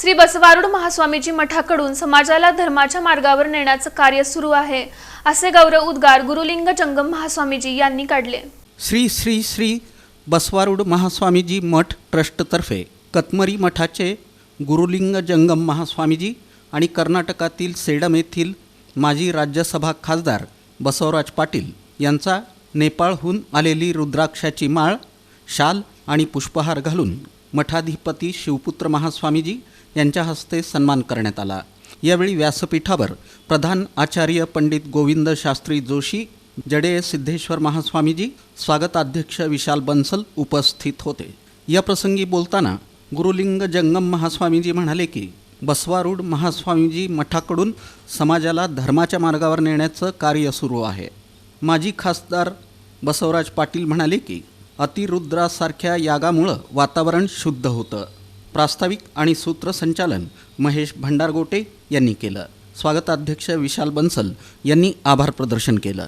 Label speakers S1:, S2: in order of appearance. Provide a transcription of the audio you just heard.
S1: श्री बसवारुड महास्वामीजी मठाकडून समाजाला धर्माच्या मार्गावर नेण्याचं कार्य सुरू आहे असे गौरव उद्गार गुरुलिंग जंगम महास्वामीजी यांनी काढले.
S2: श्री श्री श्री बसवारुड महास्वामीजी मठ ट्रस्टतर्फे कतमरी मठाचे गुरुलिंग जंगम महास्वामीजी आणि कर्नाटकातील सेडम येथील माजी राज्यसभा खासदार बसवराज पाटील यांचा नेपाळहून आलेली रुद्राक्षाची माळ शाल आणि पुष्पहार घालून मठाधिपती शिवपुत्र महास्वामीजी यांच्या हस्ते सन्मान करण्यात आला. यावेळी व्यासपीठावर प्रधान आचार्य पंडित गोविंद शास्त्री जोशी जडे सिद्धेश्वर महास्वामीजी स्वागताध्यक्ष विशाल बन्सल उपस्थित होते. या प्रसंगी बोलताना गुरुलिंग जंगम महास्वामीजी म्हणाले की बसवारूढ महास्वामीजी मठाकडून समाजाला धर्माच्या मार्गावर नेण्याचं कार्य सुरू आहे. माजी खासदार बसवराज पाटील म्हणाले की अतिरुद्रासारख्या यागामुळं वातावरण शुद्ध होतं. प्रास्ताविक आणि सूत्रसंचालन महेश भंडारगोटे यांनी केलं. स्वागताध्यक्ष विशाल बन्सल यांनी आभार प्रदर्शन केलं.